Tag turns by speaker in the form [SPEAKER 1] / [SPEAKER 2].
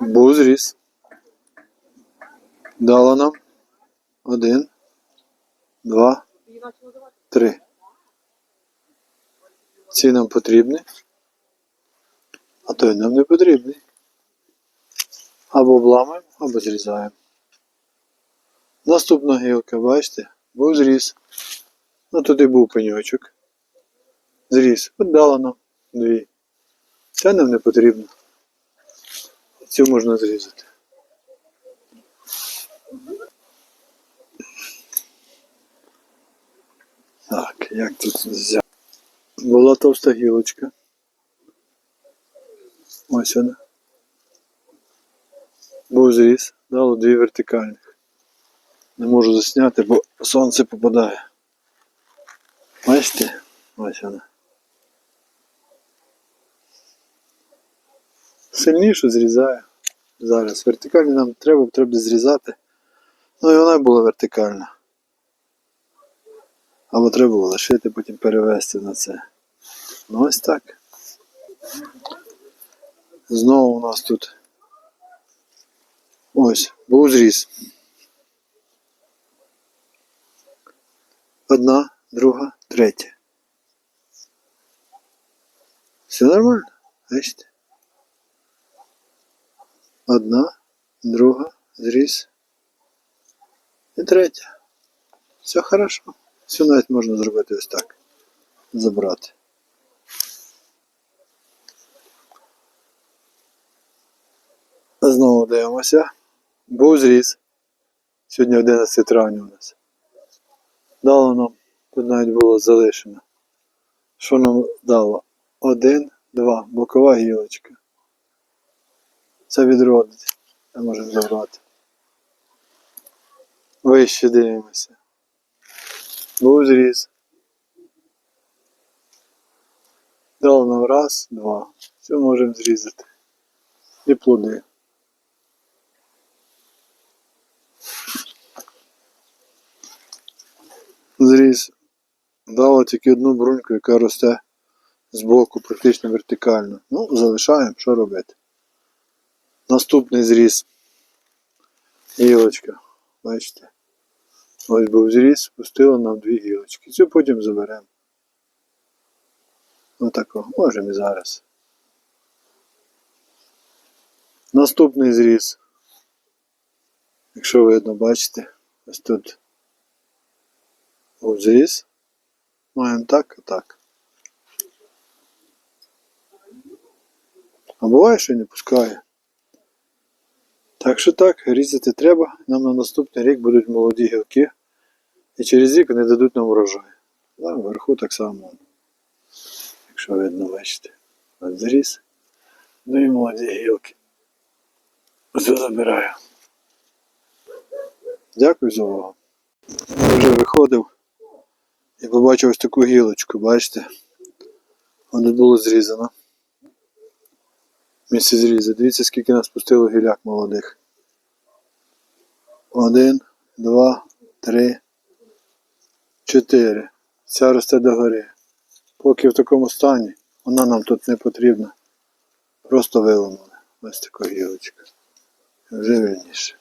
[SPEAKER 1] Був зріс. Дала нам. Один, два, три. Ці нам потрібні. А той нам не потрібний. Або обламуємо, або зрізаємо. Наступна гілка, бачите, був зріз. Ну тут і був пеньочок. Зріз. От дала нам дві. Це нам не потрібно. Цю можна зрізати. Так, як тут взяти? Була товста гілочка. Ось вона. Був зріз, дало дві вертикальних. Не можу засняти, бо сонце попадає. Бачите? Ось вона. Сильніше зрізаю. Зараз. Вертикальні нам треба, треба зрізати. Ну і вона була вертикальна. Або треба було лишити, потім перевести на це. Ну ось так. Знову у нас тут ось був зріз. Одна, друга, третя. Все нормально, бачите? Одна, друга, зріз. І третя. Все хорошо. Все навіть можна зробити ось так. Забрати. Знову дивимося. Був зріз. Сьогодні 11 травня у нас. Дало нам, тут навіть було залишено. Що нам дало? Один, два, бокова гілочка. Це відродить. Це можемо забрати. Вище дивимося. Був зріз. Нам раз, два. Все можемо зрізати. І плоди. Зріз. Дало тільки одну бруньку, яка росте збоку, практично вертикально. Ну, залишаємо, що робити. Наступний зріз. Гілочка. Бачите? Ось був зріз, пустило нам дві гілочки. Цю потім заберемо. Отако. Можемо і зараз. Наступний зріз. Якщо видно, бачите, ось тут був зріз. Маємо так, а так. А буває, що не пускає. Так що так, різати треба. Нам на наступний рік будуть молоді гілки. І через рік вони дадуть нам урожай. Да, вверху так само. Якщо видно, бачите. От зріз. Ну і молоді гілки. Все забираю. Дякую за увагу. Я вже виходив і побачив ось таку гілочку, бачите? Воно було зрізано. Місце зрізати. Дивіться, скільки нас пустило гіляк молодих. Один, два, три, чотири. Ця росте догори. Поки в такому стані, вона нам тут не потрібна. Просто виламали. Ось така гілочка. Вже вільніше.